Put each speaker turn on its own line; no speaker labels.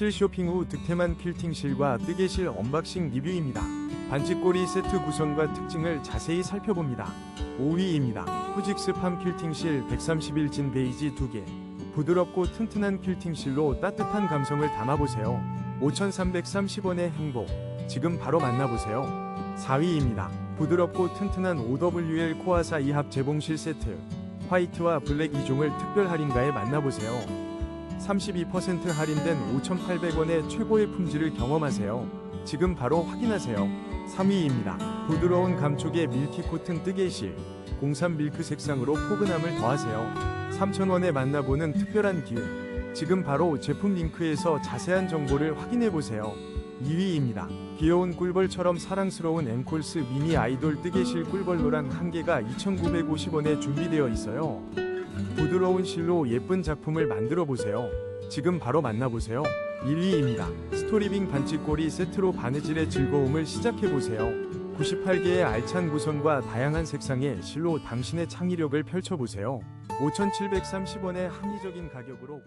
실 쇼핑 후 득템한 퀼팅실과 뜨개실 언박싱 리뷰입니다. 반지꼬리 세트 구성과 특징을 자세히 살펴봅니다. 5위입니다. 후직스 팜 퀼팅실 131진 베이지 2개. 부드럽고 튼튼한 퀼팅실로 따뜻한 감성을 담아보세요. 5,330원의 행복. 지금 바로 만나보세요. 4위입니다. 부드럽고 튼튼한 OWL 코아사 2합 재봉실 세트. 화이트와 블랙 2종을 특별 할인가에 만나보세요. 32% 할인된 5,800원의 최고의 품질을 경험하세요. 지금 바로 확인하세요. 3위입니다. 부드러운 감촉의 밀키 코튼 뜨개실. 03 밀크 색상으로 포근함을 더하세요. 3,000원에 만나보는 특별한 기회. 지금 바로 제품 링크에서 자세한 정보를 확인해 보세요. 2위입니다. 귀여운 꿀벌처럼 사랑스러운 앵콜스 미니 아이돌 뜨개실 꿀벌로랑 한 개가 2,950원에 준비되어 있어요. 부드러운 실로 예쁜 작품을 만들어 보세요. 지금 바로 만나보세요. 1위입니다. 스토리빙 반지꼬리 세트로 바느질의 즐거움을 시작해 보세요. 98개의 알찬 구성과 다양한 색상의 실로 당신의 창의력을 펼쳐보세요. 5,730원의 합리적인 가격으로